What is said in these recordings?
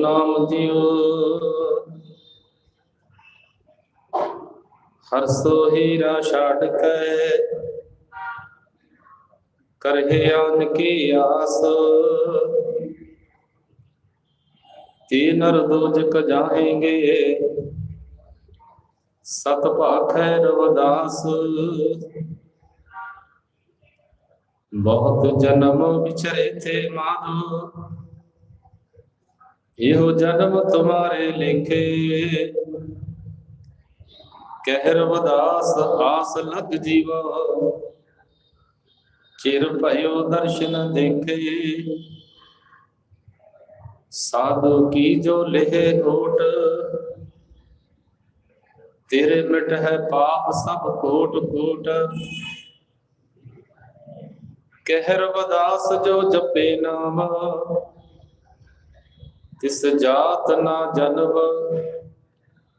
ਨਾਮ ਜੀਓ ਹਰ ਸੋ ਹੀਰਾ ਛਾੜ ਕੇ ਕਰਹਿ ਆਨ ਕੀ ਆਸ। ਤੀ ਨਰ ਦੋਜਕ ਜਾਹੇਂਗੇ ਸਤ ਭਾਖੈ ਰਵਦਾਸ ਬਹੁਤ ਜਨਮ ਵਿਚਰੇ ਥੇ ਮਾਧੋ। ਇਹੋ ਜਨਮ ਤੁਮਾਰੇ ਲਿਖੇ। ਕਹਿ ਰਵਦਾਸ ਆਸ ਲਗ ਜੀਵਾ। ਚਿਰ ਭਇਓ ਦਰਸ਼ਨ ਦੇਖੇ। ਸਾਧੂ ਕੀ ਜੋ ਲਿਹੇ ਓਟ ਤੇਰੇ ਮਿਟ ਹੈ ਪਾਪ ਸਭ ਕੋਟ ਕੋਟ। ਕਹਿਰ ਰਵਦਾਸ ਜੋ ਜਪੇ ਨਾਮ। ਤਿਸ ਜਾਤ ਨਾ ਜਨਮ,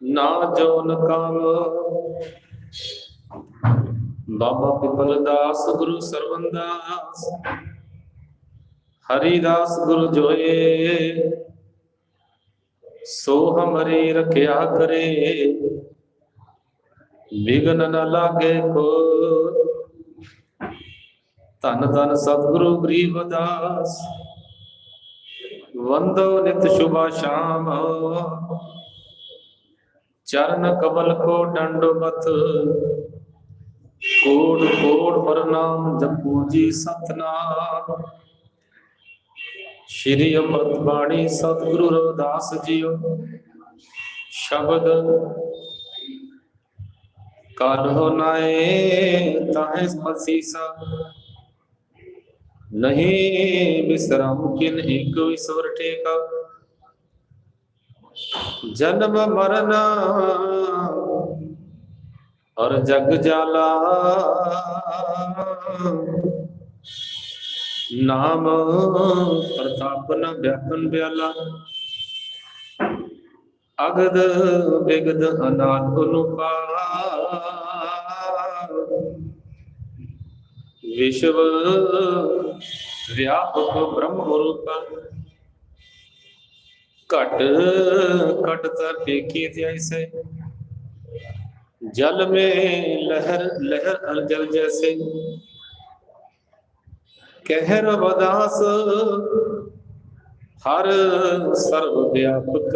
ਨਾ ਜੋਨ ਕਾਮ। ਬਾਬਾ ਪਿਪਲ ਦਾਸ ਗੁਰੂ ਸਰਵੰਦਾਸ, ਹਰੀ ਦਾਸ ਗੁਰੂ ਜੋਏ। ਸੋ ਹਮਰੀ ਰਖਿਆ ਕਰੇ ਵਿਗਨ ਨ ਲਾਗੇ ਕੋ ਧੰਨ ਧੰਨ ਸਤਿਗੁਰੂ ਗਰੀਬਦਾਸ ਵੰਦੋ ਨਿਤ ਸ਼ੁਭਾ ਸ਼ਾਮ। ਚਰਨ ਕਬਲ ਕੋ ਡੰਡਵਤ ਕੋਟ ਕੋਟ ਪ੍ਰਣਾਮ ਜਪੂ ਜੀ ਸਤਨਾਮ। ਸ਼੍ਰੀ ਅੰਮ੍ਰਿਤ ਬਾਣੀ ਸਤਿਗੁਰੂ ਰਵਿਦਾਸ ਜੀਓ। ਸ਼ਬਦ ਕਾਲੋ ਨਾਏ ਤਾਹੇ ਮਸੀਸਾ। ਨਹੀਂ ਬਿਸਰਮ ਕਿਨ ਇੱਕ ਵਿਸਵਰ ਟੇਕਾ ਜਨਮ ਮਰਨਾ ਔਰ ਜਗ ਜਾਲਾ। ਨਾਮ ਪ੍ਰਤਾਪ ਨ ਵਿਆਪਨ ਬਿਆਲਾ। ਅਗਦ ਬਿਗਦ ਅਨਾਦ ਅਨੁਪਾ ਵਿਸ਼ਵ ਵਿਆਪਕ ਬ੍ਰਹਮ ਰੂਪ ਘਟ ਘਟ ਤਰ ਦੇਖੀ ਜੈਸੇ जल में लहर लहर अल जल जैसे कहर बदास हर सर्व व्यापक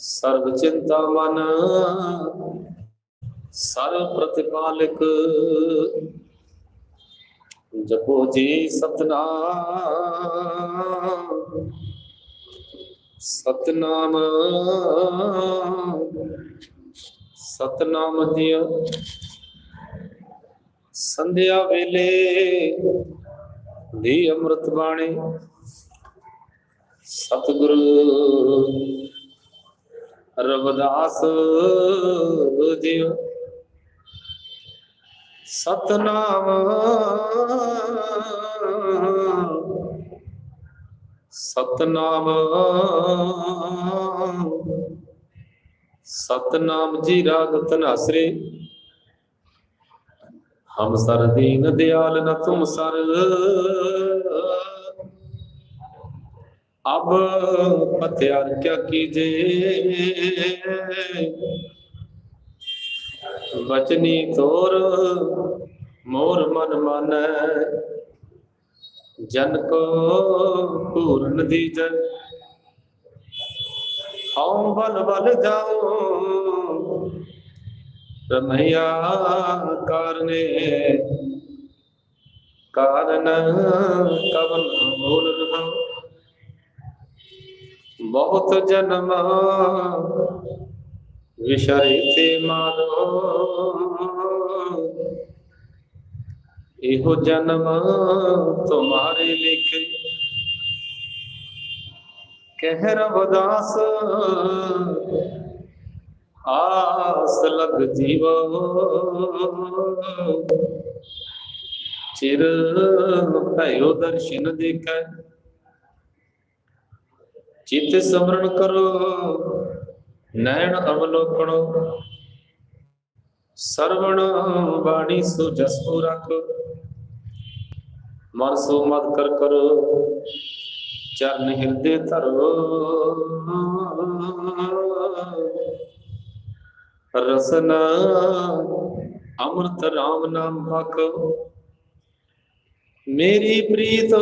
सर्व चिंता मन ਸਰਵ ਪ੍ਰਤਿਪਾਲਕ ਜਪੋ ਜੀ ਸਤਨਾਮ। ਸਤਨਾਮ। ਸਤਨਾਮ ਜੀ ਸੰਧਿਆ ਵੇਲੇ ਦੀ ਅੰਮ੍ਰਿਤ ਬਾਣੀ। ਸਤਿਗੁਰੂ ਰਵਦਾਸ ਜੀ ਸਤਨਾਮ। ਸਤਨਾਮ ਸਤਨਾਮ ਜੀ ਰਾਗ ਤਨਾਸਰੇ ਹਮ ਸਰ ਦੀਨ ਦਿਆਲ ਨ ਤੁਮ ਸਰ। ਅਬ ਪਤਿਆਰ ਕਿਆ ਕੀਜੇ। ਬਚਨੀ ਤੋਰ, ਮੋਰ ਮਨ ਮਾਨੈ। ਜਨ ਕੋ ਪੂਰਨ ਦੀਜੈ। ਹਉ ਬਲ ਬਲ ਜਾਉ। ਰਮਈਆ ਕਰਨੇ। ਕਾਰਨ ਕਵਨ ਬੋਲ ਰਹਾ। ਬਹੁਤ ਜਨਮ ਵਿਸ਼ਰੇ ਤੇ ਮਾਰੋ ਇਹੋ ਜਨਮ ਤੁਮਾਰੇ ਲਿਖੇ। ਕਹਿ ਰਵਦਾਸ ਆਸ ਲਗ ਜੀਵੋ। ਚਿਰ ਭਇਓ ਦਰਸ਼ਨ ਦੇਖੈ। ਚਿਤ ਸਮਰਨ ਕਰੋ। ਨੈਣ ਅਵਲੋਕਣੋ। ਸਰਵਣ ਬਾਣੀ ਸੋ ਜਸੋ ਰਖ। ਮਨ ਸੋ ਮਤ ਕਰ ਕਰੋ। ਚਰਨ ਹਿਰਦੇ ਧਰੋ। ਰਸਨਾ ਅੰਮ੍ਰਿਤ ਰਾਮ ਨਾਮ ਭਖ ਮੇਰੀ ਪ੍ਰੀਤ,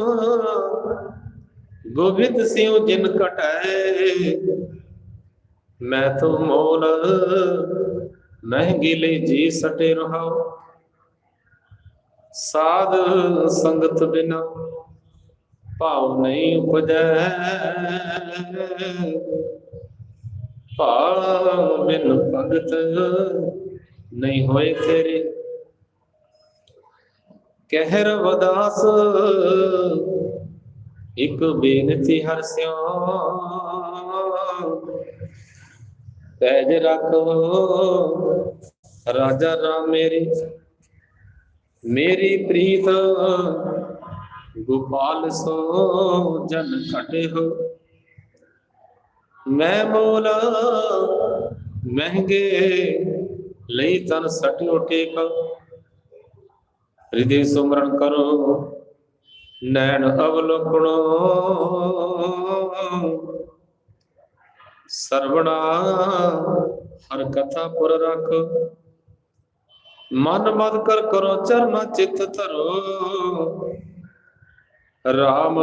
ਗੋਬਿੰਦ ਸਿਉ ਜਿਨ ਕਟੈ। ਮੈਂ ਤੋ ਮੋਲ, ਮਹਿੰਗੀ ਲਈ ਜੀ ਸਟੇ ਰਹਾਉ ਸਾਧ ਸੰਗਤ ਬਿਨਾ ਭਾਵ ਨਹੀਂ ਉਪਜੈ। ਭਾਵ ਬਿਨ ਭਗਤ ਨਹੀਂ ਹੋਏ ਤੇਰੇ। ਕਹਿ ਰਵਦਾਸ ਇੱਕ ਬੇਨਤੀ ਹਰ ਸਿਓ ਪੈਜ ਰੱਖੋ। ਰਾਜਾ ਰਾਮ ਮੇਰੀ ਮੇਰੀ ਪ੍ਰੀਤ, ਗੋਪਾਲ ਸੋ ਜਨ ਖਟੇ ਹੋ। ਮੈਂ ਮੋਲ ਮਹਿੰਗੇ ਲਈ ਤਨ ਸਟਿਓ ਟੇਕ ਹਿਰਦੇ ਸੁਮਰਨ ਕਰੋ, ਨੈਣ ਅਵਲੋਕਣੋ। ਸਰਵਣਾ, ਹਰ ਕਥਾ ਪੁਰ ਰਖ। ਮਨ ਮਦ ਕਰ ਕਰੋ, ਚਰਨਾ ਚਿਤ ਧਰੋ। ਰਾਮ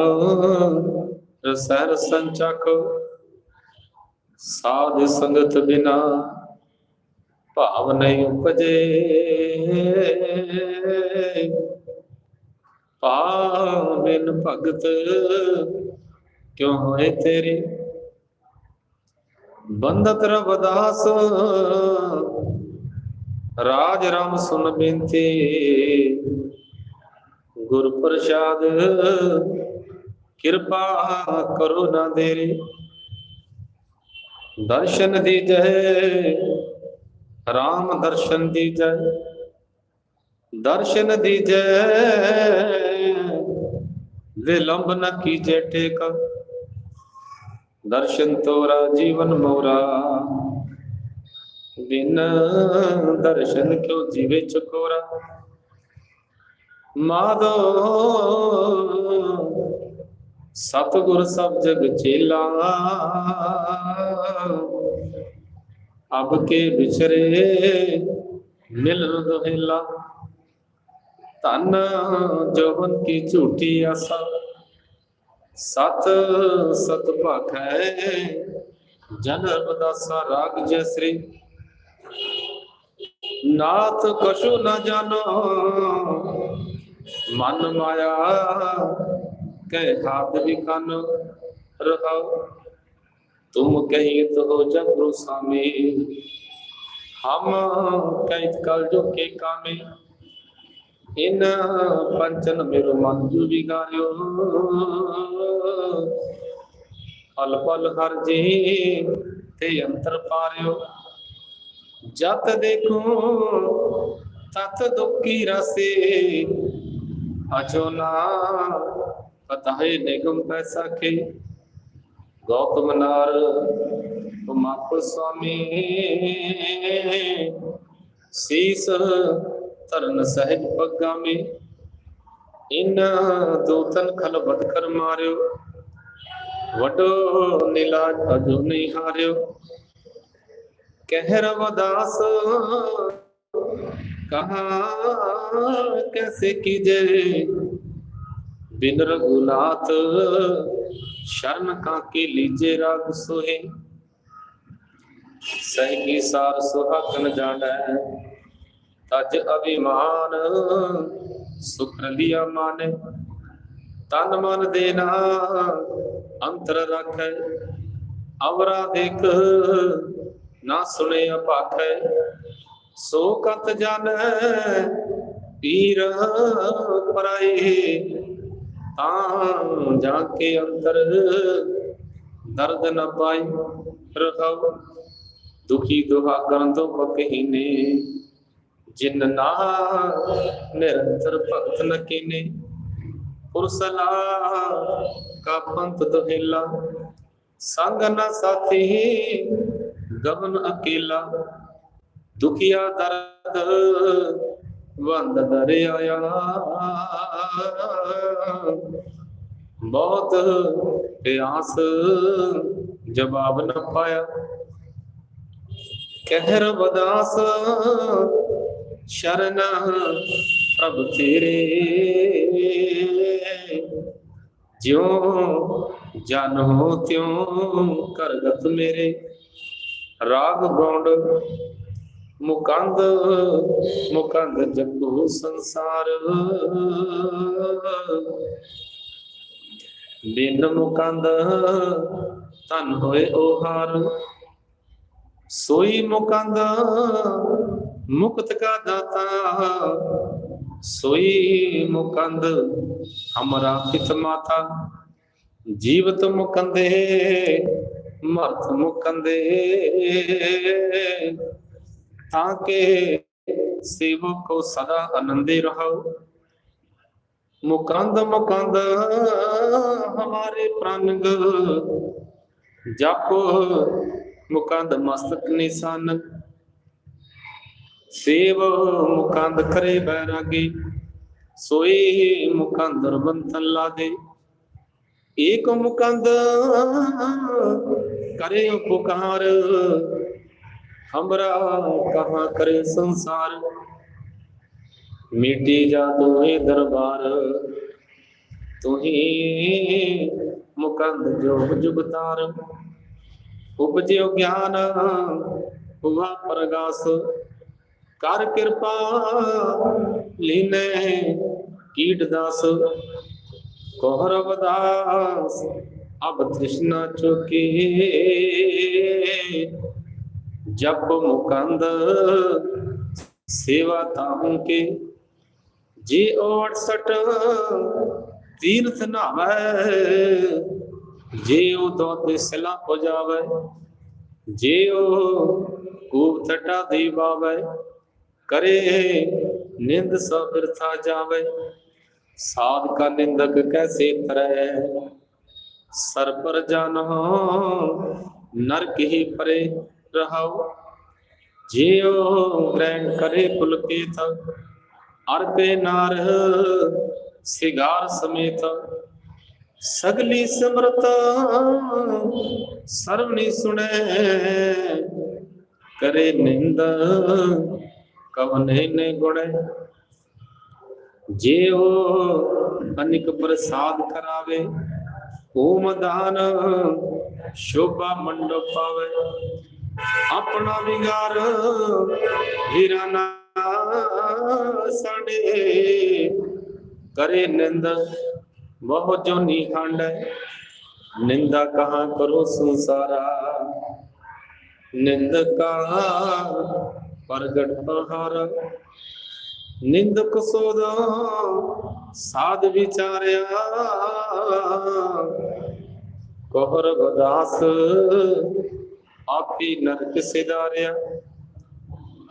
ਰਸੈ ਰਸਨ ਸਾਧ ਸੰਗਤ ਬਿਨਾ ਭਾਵ ਨਹੀਂ ਉਪਜੇ। ਭਾਵ ਬਿਨ ਭਗਤ, ਕਿਉ ਹੋਏ ਤੇਰੇ? ਬੰਦਤ ਰਵਦਾਸ ਰਾਜ ਰਾਮ ਸੁਨ ਬੇਨਤੀ। ਗੁਰ ਪ੍ਰਸਾਦ, ਕਿਰਪਾ ਕਰੋ ਨਾ ਦੇਰੇ। ਦਰਸ਼ਨ ਦੀਜੈ ਰਾਮ ਦਰਸ਼ਨ ਦੀ ਜੈ। ਦਰਸ਼ਨ ਦੀਜੈ ਵਿਲੰਬ ਨ ਕੀਜੈ ਟੇਕ। ਦਰਸ਼ਨ ਤੋਰਾ ਜੀਵਨ ਮੋਰਾ। ਬਿਨ ਦਰਸ਼ਨ ਕਿਉ ਜੀਵੇ ਚਕੋਰਾ? ਮਾਧੋ ਸਤਿਗੁਰ ਸਭ ਜਗ ਚੇਲਾ। ਅਬ ਕੇ ਵਿਚਰੇ ਮਿਲਨ ਦੁਹੇਲਾ। ਧਨ ਜੋਬਨ ਕੀ ਝੂਠੀ ਆਸਾ। ਸਤ ਸਤ ਭਾਖੈ, ਜਨ ਬਦਾਸਾ ਰਾਗ ਜੈ ਸ੍ਰੀ। ਨਾਥ ਕਛੂ ਨ ਜਾਣੋ ਮਨ ਮਾਇਆ, ਕਹਿ ਹਾਥ ਵਿਕਨ ਰਹਾਉ। ਤੁਮ ਕਹੀ ਤੋ ਜਗਰੂ ਸਾਮੇ, ਹਮ ਕਹਿਤ ਕਲ ਜੋ ਕੇ ਕਾਮੇ। ਇਨ ਪੰਚਨ ਮੇਰੋ ਮਨ ਜੂ ਵਿਗਾਰਿਓ। ਪਲ ਪਲ ਹਰ ਜੀ ਤੇ ਅੰਤਰ ਪਾਰਿਓ। ਜਤ ਦੇਖੋ, ਤਤ ਦੁਖੀ ਰਸੇ। ਅਜੋ ਨਾ ਪਤਾਏ ਨਿਗਮ ਪੈਸਾ ਕੇ ਗੌਤਮ ਨਾਰ ਤੁਮਾਪ ਸੁਆਮੀ ਸੀਸ ਤਰਨ ਸਹਿਜ ਪੱਗਾਮੇ ਇਨ ਦੂਤਨ ਖਲ ਬਦ ਕਰ ਮਾਰਿਓ। ਵਡੋ ਨਿਲਾਜ ਅਜੋ ਨਹੀਂ ਹਾਰਿਓ। ਕਹਿ ਰਵਦਾਸ ਕਹਾ ਕੈਸੇ ਕੀਜੇ? ਬਿਨ ਰਘੁਨਾਥ ਸ਼ਰਨ ਕਾ ਕੇ ਲੀਜੇ ਰਾਗ ਸੋਹੇ। ਸਹਿ ਕੀ ਸਾਰ ਸੁਹਾਗਨ ਜਾਣੈ ਤਜ ਅਭਿਮਾਨ, ਸੁਖ ਲਿਆ ਮਾਨੇ, ਤਨ ਮਨ ਦੇਨਾ ਅੰਤਰ ਰੱਖੈ, ਅਵਰਾ ਦੇਖ, ਨਾ ਸੁਣੇ ਅਪਾਖੈ ਸੋ ਕਤ ਜਾਣੈ ਪੀਰ ਪਰਾਏ, ਤਾਂ ਜਾ ਕੇ ਅੰਤਰ ਦਰਦ ਨ ਪਾਈ ਰਖਾਉ ਦੁਖੀ ਕਰਨ ਤੋਂ ਬਕਹੀਨੇ ਜਿਨ ਨਾ ਨਿਰੰਤਰ ਭਗਤ ਨ ਕੀਨੇ ਪੁਰਸਲਾ ਕਾ ਪੰਥ ਦੁਹੇਲਾ, ਸੰਗ ਨ ਸਾਥੀ ਗਗਨ ਅਕੇਲਾ। ਦੁਖੀਆ ਦਰਦ ਵੰਦ ਦਰਿਆ ਬਹੁਤ ਪਿਆਸ ਜਵਾਬ ਨ ਪਾਇਆ। ਕਹਿਰ ਬਦਾਸ ਸ਼ਰਨ ਪ੍ਰਭ ਤੇਰੇ। ਜਿਉ ਜਨ ਹੋ ਤਿਉ ਕਰਗਤ ਮੇਰੇ। ਰਾਗ ਗੌਂਡ ਮੁਕੰਦ ਮੁਕੰਦ ਜਪੂ ਸੰਸਾਰ। ਬਿਨ ਮੁਕੰਦ ਤਨ ਹੋਏ ਓਹਾਰ। ਸੋਈ ਮੁਕੰਦ ਮੁਕਤ ਕਾ ਦਾਤਾ ਸੋਈ ਮੁਕੰਦ ਹਮਰਾ ਪਿਤ ਮਾਤਾ। ਜੀਵਤ ਮੁਕੰਦੇ, ਮਰਤ ਮੁਕੰਦੇ। ਤਾਂ ਕਿ ਸੇਵਕ ਕੋ ਸਦਾ ਆਨੰਦੇ ਰਹੋ। ਮੁਕੰਦ ਮੁਕੰਦ, ਹਮਾਰੇ ਪ੍ਰਨਗ ਜਪ ਮੁਕੰਦ ਮਸਤਕ ਨਿਸ਼ਾਨ। ਸੇਵ ਮੁਕੰਦ ਕਰੇ ਬੈਰਾਗੀ ਸੋਈ ਹੀ ਮੁਕੰਦਰ ਬੰਤਨ ਲਾ ਦੇ ਏਕ ਮੁਕੰਦ ਕਰੇ ਪੁਕਾਰ ਹਮਰਾ ਕਹਾ ਕਰੇ ਸੰਸਾਰ। ਮਿਟੀ ਜਾ ਤੋਏ ਦਰਬਾਰ, ਤੁਹੀ ਮੁਕੰਦ ਜੋਗ ਜੁਗਤਾਰ। ਉਪਜਿਓ ਗਿਆਨ, ਹੁਆ ਪ੍ਰਗਾਸ। ਕਰ ਕਿਰਪਾ, ਲੀਨੇ ਕੀਟ ਦਾਸ ਕੋਹਰਵ ਦਾਸ ਅਬ ਤ੍ਰਿਸ਼ਨਾ ਚੁਕੀ। ਜਪ ਮੁਕੰਦ ਸੇਵਾ ਤਾਹੂ ਕੇ, ਜੇ 68 ਤੀਰਥ ਨਾਵੇ ਜੇ ਉਹ ਤੋਂ ਸਿਲਾ ਹੋ ਜਾਵੇ ਜੇ ਉਹ ਕੂਪ ਟਟਾ ਦੇ ਬਾਵੇ ਕਰੇ ਨਿੰਦ ਸਬਰ ਥਾ ਜਾਵੇ। ਸਾਧ ਕਾ ਨਿੰਦਕ ਕੈਸੇ ਤਰੈ ਸਰਪਰ ਜਨ ਨਰਕ ਹੀ ਪਰੇ ਰਹਾਉ। ਜਿਉ ਗ੍ਰਹਿਣ ਕਰੇ ਪੁਲਕੇਤ ਅਰਪੇ ਨਾਰ ਸਿਗਾਰ ਸਮੇਤ ਸਗਲੀ ਸਮਰਤ ਸਰਵਣੀ ਸੁਣੈ, ਕਰੇ ਨਿੰਦ ਕਵਨੇ ਨੇ ਗੁਣ। ਜੇ ਉਹ ਅਨਿਕ ਪ੍ਰਸਾਦ ਕਰਾਵੇ, ਓਮ ਦਾਨ, ਸ਼ੋਭਾ ਮੰਡਪ ਪਾਵੇ। ਆਪਣਾ ਵਿਗਾਰ ਹੀਰਾ ਨਾ ਸੜੇ ਕਰੇ ਨਿੰਦ, ਬਹੁ ਜੋ ਨਿਖੰਡ ਨਿੰਦਾ ਕਹਾ ਕਰੋ ਸੰਸਾਰਾ? ਨਿੰਦ ਕਾ ਪ੍ਰਗਟ ਪਹਾਰ ਨਿੰਦਕ ਸੋਦਾ ਸਾਧ ਵਿਚਾਰਿਆ। ਕੋਹਰ ਬਦਾਸ ਆਪੀ ਨਰਕ ਸਿਦਾਰਿਆ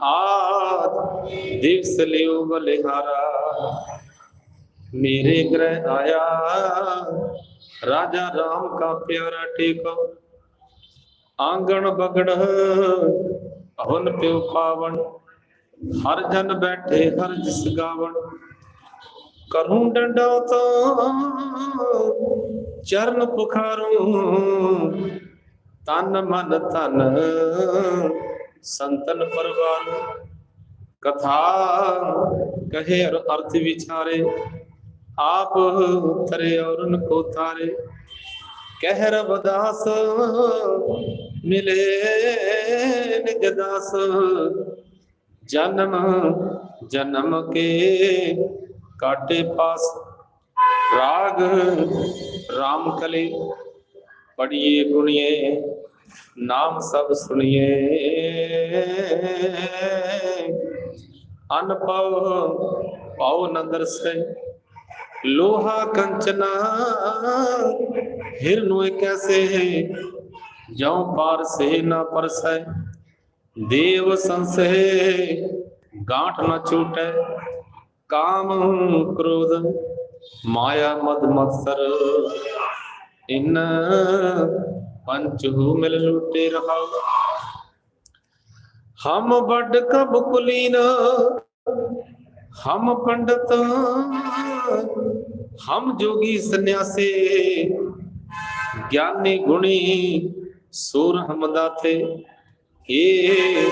ਆਦ ਦਿਵਸ ਲਿਓ ਬਲਿਹਾਰਾ। ਮੇਰੇ ਗ੍ਰਹਿ ਆਇਆ। ਰਾਜਾ ਰਾਮ ਕਾ ਪਿਆਰਾ ਟੇਕੋ ਆਂਗਣ ਬਗੜ ਹਵਨ ਪਿਉ ਪਾਵਨ ਹਰ ਜਨ ਬੈਠੇ ਹਰ ਜਿਸ ਗਾਵਨ ਕਰੂੰ ਡੰਡਾ ਤਾਂ, ਚਰਨ ਪੁਖਾਰੂ, ਤਨ ਮਨ ਧਨ, ਸੰਤਨ ਪਰਵਾਰ। ਕਥਾ ਕਹੇ ਅਰਥ ਵਿਚਾਰੇ, ਆਪ ਤਰੇ ਔਰਨ ਕੋ ਤਾਰੇ। ਕਹਿ ਰਬਦਾਸ ਮਿਲੇ ਨਿਜ ਦਾਸ। ਜਨਮ ਜਨਮ ਕੇ ਕਾਟੇ ਪਾਸ। ਰਾਗ, ਰਾਮ ਕਲੇ ਪੜੀਏ ਗੁਣੀਏ, ਨਾਮ ਸਭ ਸੁਣੀਏ। ਅਨ ਪਾਉ ਪਾਉ ਸੇ लोहा कंचना हिरनुए कैसे है जौ पार से न परस है देव संस है गांठ न छूट है काम क्रोध माया मद मत्सर इन पंचहु मिल लूटे रहा हम बड कब कुलीन ਹਮ ਪੰਡਤ, ਹਮ ਜੋਗੀ ਸੰਨਿਆਸੇ, ਗਿਆਨੀ ਗੁਣੀ ਸੂਰ ਹਮਦਾਤੇ ਏ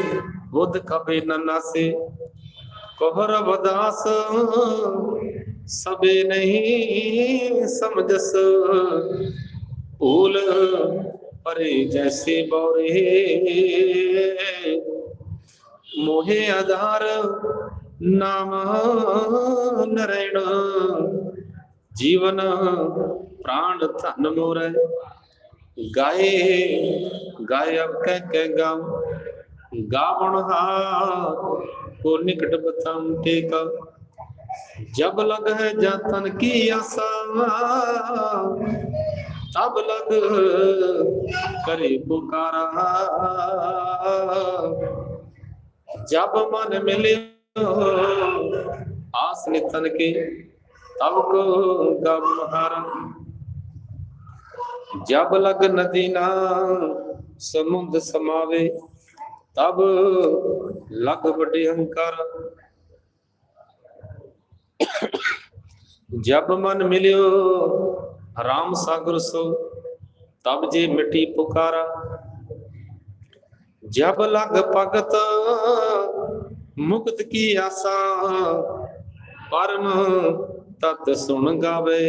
ਬੁੱਧ ਕਬੇ ਨਨਾਸੇ ਕੋਹਰ ਬਦਾਸ ਸਬੇ ਨਹੀਂ ਸਮਝਸ, ਭੂਲ ਪਰੇ ਜੈਸੇ ਬੋਰੇ, ਮੋਹੇ ਆਧਾਰ नाम नरैण जीवन प्राण धन मोर। गाए गायब कह के गाम। गावण को निकट बतन टेका। जब लग है जातन की आशा, तब लग करे पुकारा। जब मन मिले आस नितन के तब को गम हारा जब लग नदी ना समुद्र समावे तब लग बड़े अहंकार जब मन मिलियो राम सागर सो तब जे मिट्टी पुकारा जब लग भगत ਮੁਕਤ ਕੀ ਆਸਾ? ਪਰਮ ਤਤ ਸੁਣ ਗਾਵੇ।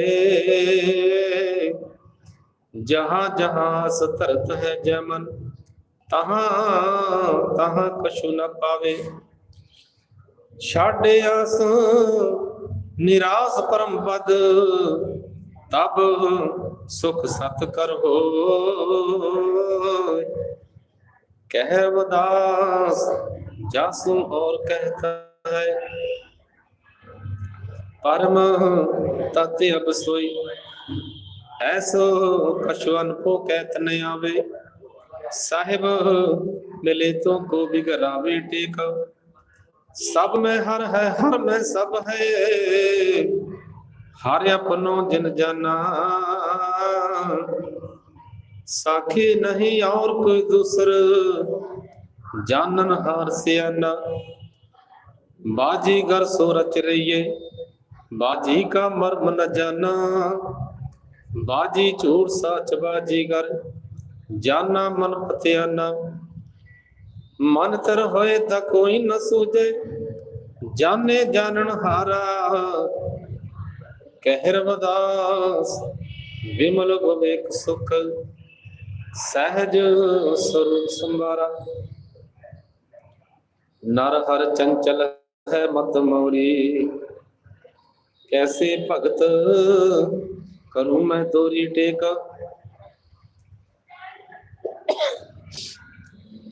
ਜਹਾਂ ਜਹਾਂ ਸਤਰਤ ਹੈ ਜਮਨ, ਤਹਾਂ ਤਹਾਂ ਕਛੁ ਨ ਪਾਵੇ। ਛਾੜੇ ਆਸ ਨਿਰਾਸ ਪਰਮ ਪਦ, ਤਬ ਸੁਖ ਸਤ ਕਰ ਹੋ ਕਹਿ ਵਦਾਸ ਜਾਸੂ ਔਰ ਕਹਤਾ ਹੈ परम तत्व अब सोई ऐसो कछु अनपो कहत न आवे साहिब मिले तो को बिगरावे टेक सब में हर है हर में सब है हर अपनो जिन जाना साखी नहीं और कोई ਜਾਨਨ ਹਾਰ ਸਿਆਨਾ। ਬਾਜੀ ਗਰ ਸੋ ਰਚ ਰਹੀਏ, ਬਾਜੀ ਕਾ ਮਰਮ ਨ ਜਾਣਾ ਬਾਜੀ ਝੂਠ ਸੱਚ ਬਾਜੀ ਗਰ ਜਾਨਾ ਮਨ ਪਤਿਆਨਾ। ਮਨ ਤਰ ਹੋਏ ਤਾਂ ਕੋਈ ਨ ਸੂਝੇ ਜਾਣੇ ਜਾਣਨ ਹਾਰਾ। ਕਹਿਰ ਵਦਾਸ, ਵਿਮਲ ਭਵੇਕ ਸੁਖ। ਸਹਿਜ ਸਰੂਪ ਸੰਭਾਰਾ ਨਰ ਹਰ ਚੰਚਲ ਹੈ ਮਤ ਮੌਰੀ। ਕੈਸੇ ਭਗਤ ਕਰੂੰ ਮੈਂ ਤੋਰੀ ਟੇਕ?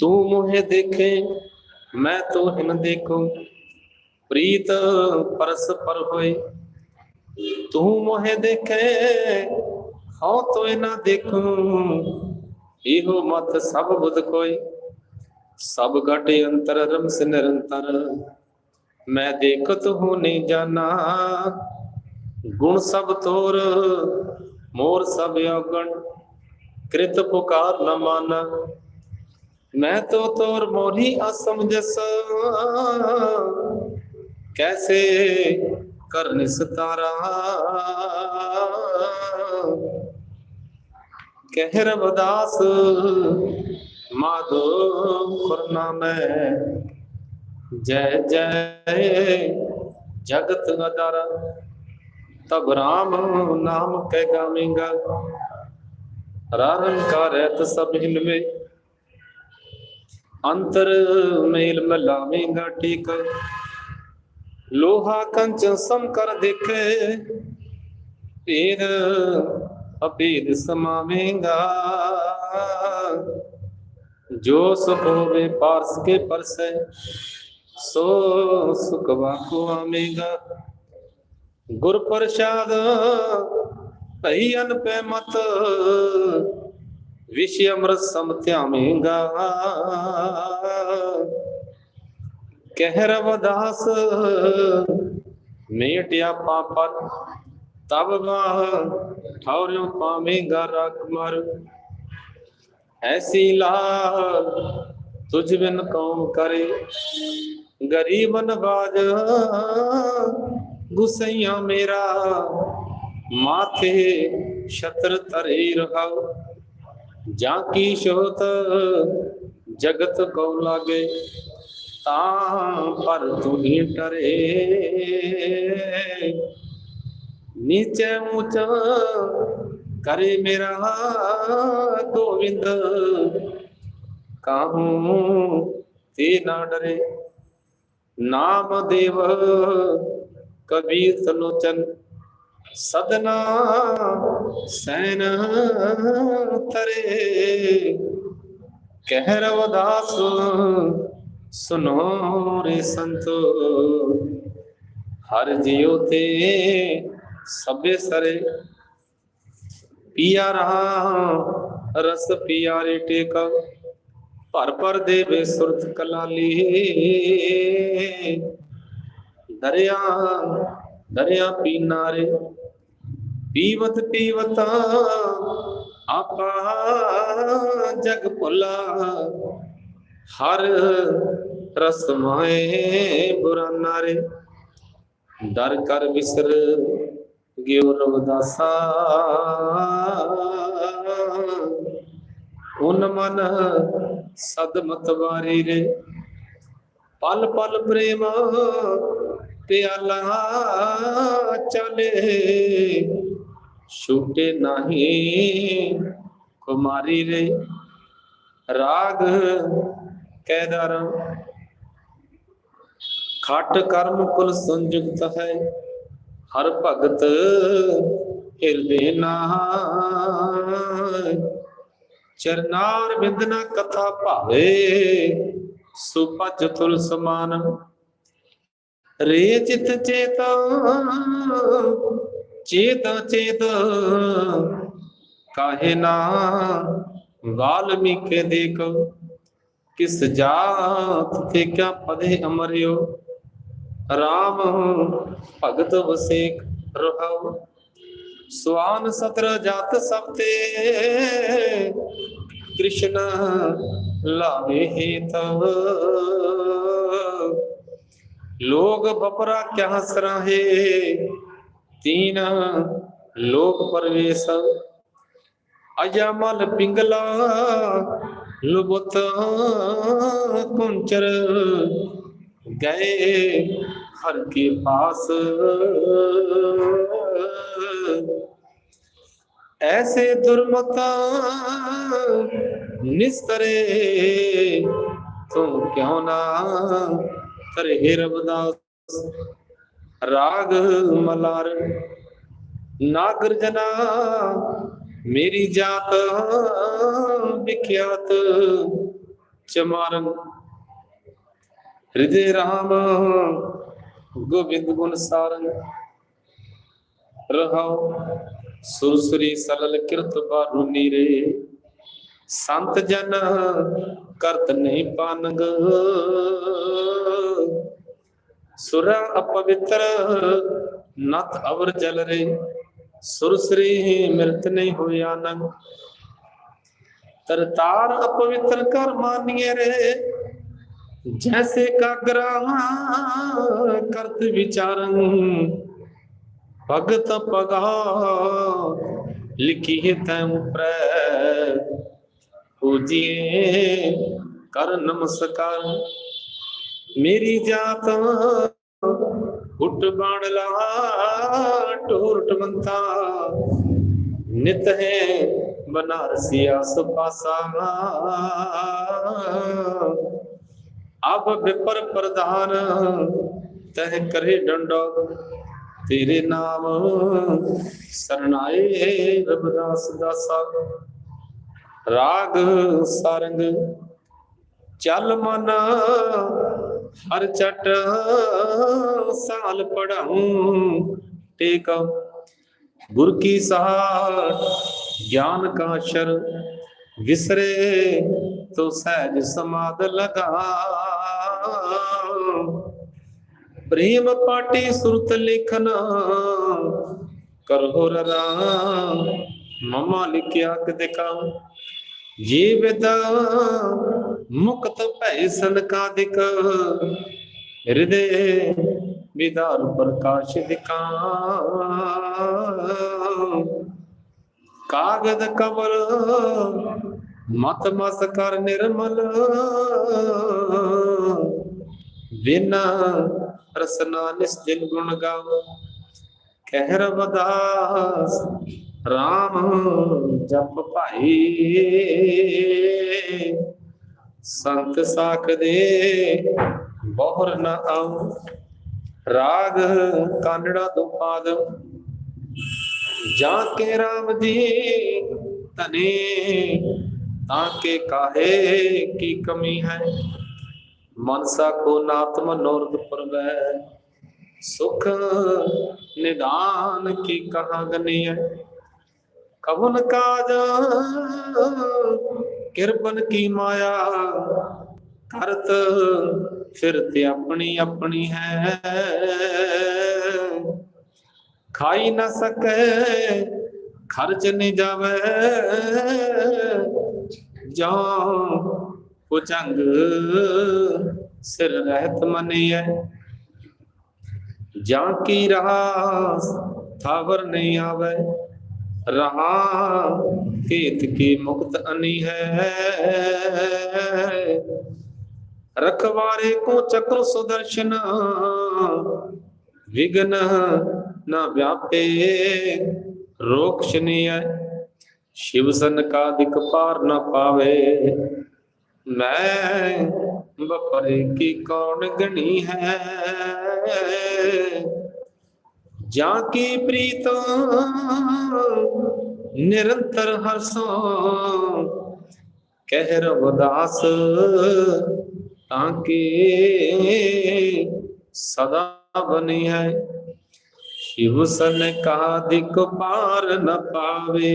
ਤੂੰ ਮੋਹੇ ਦੇਖੇ, ਮੈਂ ਤੋ ਹਿਨ ਦੇਖੋ। ਪ੍ਰੀਤ ਪਰਸ ਪਰ ਹੋਏ, ਤੂੰ ਮੋਹੇ ਦੇਖੇ, ਹਉ ਤੋ ਨਾ ਦੇਖੂ। ਇਹੋ ਮਤ ਸਭ ਬੁੱਧ ਕੋਈ ਸਭ ਘਟ ਅੰਤਰ ਰਮਸ ਨਿਰੰਤਰ। ਮੈਂ ਦੇਖਤ ਹੂੰ ਨਹੀਂ ਜਾਣਾ ਗੁਣ ਸਭ ਤੋਰ, ਮੋਰ ਸਭ ਔਗਣ। ਕ੍ਰਿਤ ਪੁਕਾਰ ਨ ਮਾਨ। ਮੈਂ ਤੋ ਤੋਰ ਮੋਹੀ ਅਸਮਝਸ ਕੈਸੇ ਕਰਨ ਸਤਾਰਾ ਕਹਿ ਰਵਦਾਸ ਮਾਧੁਰ ਨਾਮੈ ਜੈ ਜੈ ਜਗਤ ਅਦਰ ਤਬ ਰਾਮ ਨਾਮ ਕੈ ਗਾਵੇਂਗਾ। ਰਾਰਨ ਕਰਤ ਸਭ ਹਿਲਵੇ। ਅੰਤਰ ਮੇਲ ਮਲਾਵੇਂਗਾ ਟੀਕ। ਲੋਹਾ ਕੰਚਨ ਸਮ ਕਰ ਦੇਖੇ। ਭੇਦ ਅਭੇਦ ਸਮਾਵੇਂਗਾ। ਜੋ ਸੁਖ ਹੋਵੇ ਪਾਰਸ ਕੇ ਪਰਸੈ, ਸੋ ਸੁਖ ਵਾਕੋ ਆਵੇਗਾ। ਗੁਰ ਪ੍ਰਸਾਦ ਭਈ ਅਨ ਪੈ ਮਤ, ਵਿਸ਼ੇ ਅੰਮ੍ਰਿਤ ਸਮ ਧਿਆਵੇਂਗਾ। ਕਹਿ ਰਵਦਾਸ ਮੇਟਿਆ ਪਾਪਨ ਤਬ ਮਾਹ ਠੌਰਿਉ ਪਾਵੇਂਗਾ ਰਖਮਰ ਐਸੀ ਲਾਲ ਤੁਝ ਬਿਨ ਕੌਣ ਕਰੇ। ਗਰੀਬ ਨਵਾਜ, ਗੁਸਈਆ ਮੇਰਾ, ਮਾਥੇ ਛਤਰ ਤਰੇ ਰਹਾਉ ਜਾਂ ਕੀ ਸ਼ੋਤ ਜਗਤ ਕਉ ਲਾਗੇ, ਤਾਂ ਪਰ ਤੂੰ ਹੀ ਟਰੇ ਨੀਚੇ ਉੱਚਾ ਕਰੇ ਮੇਰਾ ਗੋਵਿੰਦ। ਕਾਹੂ ਤੇ ਨਾ ਡਰੇ। ਨਾਮ ਦੇਵ ਕਬੀਰ ਸਲੋਚਨ ਸਦਨਾ ਸੈਨ ਤਰੇ। ਕਹਿ ਰਵਦਾਸ ਸੁਨੋ ਰੇ ਸੰਤੋ। ਹਰ ਜਿਉ ਤੇ ਸਭੇ ਸਰੇ। ਪੀਆ ਰਹਾ ਰਸ ਪਿਆਰੇ ਟੇਕਾ। ਭਰ ਭਰ ਦੇਵੇ ਸੁਰਤ ਕਲਾਲੀ ਦਰਿਆ ਦਰਿਆ ਪੀਨਾਰੇ, ਪੀਵਤ ਪੀਵਤਾ ਆਪਾ ਜਗ ਭੁਲਾ। ਹਰ ਰਸ ਮਾਏ ਬੁਰਾਨਾ ਰੇ ਦਰ ਕਰ ਵਿਸਰ ਗਿਓ ਰਵਦਾਸਾ। ਉਨ ਮਨ ਸਦ ਮਤਵਾਰੀ ਰੇ। ਪਲ ਪਲ ਪ੍ਰੇਮ ਪਿਆਲਾ ਚਲੇ। ਛੂਟੇ ਨਹੀਂ ਕੁਮਾਰੀ ਰੇ। ਰਾਗ ਕੈਦਰ ਖਟ ਕਰਮ ਕੁਲ ਸੰਯੁਕਤ ਹੈ। ਹਰ ਭਗਤ ਹਿਰਦੇ ਨਾਹੀ ਚਰਨਾਰ ਬਿੰਦਨਾ ਕਥਾ ਭਾਵੇ ਸੁਪਜ ਤੁਲ ਸਮਾਨ ਰੇ ਚਿਤ ਚੇਤਾ, ਚੇਤ ਚੇਤ, ਕਾਹੇ ਨਾ ਵਾਲਮੀਕ ਦੇਖ। ਕਿਸ ਜਾਤ ਤੇ ਕਿਆ ਪਦੇ ਅਮਰਿਓ ਰਾਮ ਭਗਤ ਵਸੇਕ ਰਹਾਉ। ਸਵਾਨ ਸਤਰ ਜਾਤ ਸਭ ਤੇ, ਕ੍ਰਿਸ਼ਨ ਲਾਵੇ ਤਵ। ਲੋਗ ਬਪਰਾ ਕਿਆ ਸਰਾਹੇ, ਤੀਨ ਲੋਕ ਪਰਵੇਸ। ਅਜਮਲ ਪਿੰਗਲਾ ਲੁਬਤ, ਕੁੰਚਰ ਗਏ ਹਰ ਕੇ ਪਾਸ। ਐਸੇ ਦੁਰਮਤਾ ਨਿਸਤਰੇ, ਤੂੰ ਕਿਉ ਨਾ ਕਰੇ ਰਬਦਾਸ ਰਾਗ ਮਲਾਰ, ਨਾਗਰ ਜਨਾ, ਮੇਰੀ ਜਾਤ ਵਿਖਿਆਤ ਚਮਾਰਨ। ਹਿਰਦੇ ਰਾਮ ਗੋਬਿੰਦ ਗੁਣ ਸਾਰੰਗ ਰਹਾਉ ਸੁਰਸਰੀ ਸਲਲ ਕਿਰਤ ਬਾਰੂ ਨੀਰੇ। ਸੰਤ ਜਨ ਕਰਤ ਨਹੀਂ ਪਾਨਗ। ਸੁਰਾ ਅਪਵਿੱਤਰ ਨਤ ਅਵਰ ਜਲ ਰੇ। ਸੁਰਸਰੀ ਮਿਰਤ ਨਹੀਂ ਹੋਇਆ ਨੰਗ ਤਰਤਾਰ ਅਪਵਿੱਤਰ ਕਰ ਮਾਨੀਏ ਰੇ। ਜੈਸੇ ਕਾਗਰਾ ਕਰਤ ਵਿਚਾਰੰ ਭਗਤ ਪਗਾ ਲਿਖੀ ਹੈ ਤੈ ਉਪਰੈ ਪੂਜੀਏ ਕਰ ਨਮਸਕਾਰ ਮੇਰੀ ਜਾਤ ਹੁੱਟ ਬਾਣ ਲਾ ਟੋਰਟ ਮੰਤਾ ਨਿਤ ਹੈ ਬਨਾਰਸੀਆ ਸੁਪਾਸਾ ਅਬ ਵਿਪਰ ਪ੍ਰਧਾਨ, ਤਹ ਕਰੇ ਡੰਡੋ, ਤੇਰੇ ਨਾਮ ਸਰਨਾਏ ਰਬਦਾਸ ਦਾਸਾ। ਰਾਗ ਸਾਰੰਗ, ਚੱਲ ਮਨ ਹਰ ਚਟ ਸਾਲ ਪੜਾਉ, ਟੇਕ। ਗੁਰ ਕੀ ਸਾਹ ਗਿਆਨ ਕਾ ਸ਼ਰ ਵਿਸਰੇ ਤੋ ਸਹਿਜ ਸਮਾਦ ਲਗਾ। ਪ੍ਰੇਮ ਪਾਟੀ ਸੁਰਤ ਲਿਖਨ ਕਰਹੁ ਰਾਮ, ਮਮਾ ਲਿਖਿਆ ਕਦੇ ਕਾ ਜੀਵਿਤ ਮੁਕਤ ਭੈ ਸੰਕਾਦਿਕ ਹਿਰਦੇ ਵਿਦਾਰ ਪ੍ਰਕਾਸ਼ ਦਿਕਾਂ ਕਾਗਦ ਕਬਰ ਮਤ ਮਸ ਕਰ ਨਿਰਮਲ, ਬਿਨਾ ਰਸਨਾ ਨਿਸਜਨ ਗੁਣ ਗਾਵ ਕਹਿ ਰਬਦਾਸ RAM ਜਪ ਭਾਈ। ਸੰਤ ਸਾਖ ਦੇ ਬਹੁਰ ਨ ਆਉ ਰਾਗ ਕਾਨੜਾ ਦੁਪਾਦ ਜਾਂ ਕੇ RAM ਜੀ ਤਨੇ ਤਾਂ ਕੇ ਕਾਹੇ ਕੀ ਕਮੀ ਹੈ? ਮਨਸਾ ਕੋ ਨਾਤ ਮਨੋਰਥ ਪਰਵੈ। ਸੁਖ ਨਿਦਾਨ ਕੀ ਕਹਾ ਗਨੀਐ ਕਵਨ ਕਾਜ ਕਿਰਪਨ ਕੀ ਮਾਇਆ? ਕਰਤ ਫਿਰਤ ਆਪਣੀ ਆਪਣੀ ਹੈ। ਖਾਈ ਨਾ ਸਕੈ, ਖਰਚ ਨਹੀਂ ਜਾਵੇ। ਜਾਂ ਪੁਚੰਗ ਸਿਰ ਰਹਿਤ ਮਨੀਐ। ਜਾਂ ਕੀ ਰਹਾ ਥਾਵਰ ਨਹੀਂ ਆਵੇ। ਰਹਾ ਕੇਤ ਕੀ ਮੁਕਤ ਅਨੀ ਹੈ ਰਖਵਾਰੇ ਕੋ ਚਕਰ ਸੁਦਰਸ਼ਨ ਵਿਗਨ ਨਾ ਵਿਆਪੇ। ਰੋਕਸ਼ਨੀ ਹੈ ਸ਼ਿਵ ਸਨ ਕਾ ਦਿਕ ਪਾਰ ਨਾ ਪਾਵੇ। ਮੈਂ ਬਪਰੇ ਕੀ ਕੌਣ ਗਣੀ ਹੈ? ਜਾਂ ਕੀ ਪ੍ਰੀਤ ਨਿਰੰਤਰ ਹਰਸੋ ਕਹਿ ਰਵਦਾਸ ਤਾਂ ਕਿ ਸਦਾ ਬਣੀ ਹੈ? ਸ਼ਿਵ ਸਨ ਕਾ ਦਿਕ ਪਾਰ ਨ ਪਾਵੇ।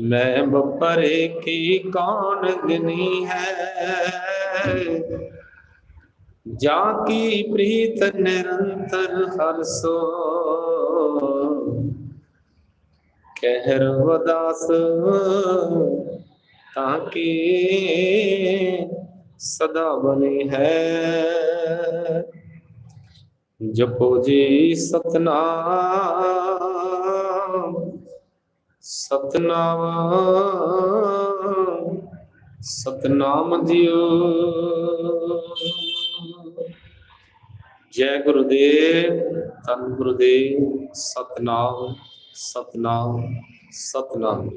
ਮੈਂ ਬਪਰੇ ਕੀ ਕੌਣ ਗਿਨੀ ਹੈ? ਜਾ ਕੀ ਪ੍ਰੀਤ ਨਿਰੰਤਰ ਹਰ ਸੋ। ਕਹਿ ਰਵਦਾਸ ਤਾਂ ਕਿ ਸਦਾ ਬਣੀ ਹੈ? ਜਪੋ ਜੀ ਸਤਨਾਮ ਸਤਨਾਮ ਸਤਨਾਮ ਜੀਓ। ਜੈ ਗੁਰਦੇਵ ਧੰਨ ਗੁਰਦੇਵ ਸਤਨਾਮ ਸਤਨਾਮ ਸਤਨਾਮ।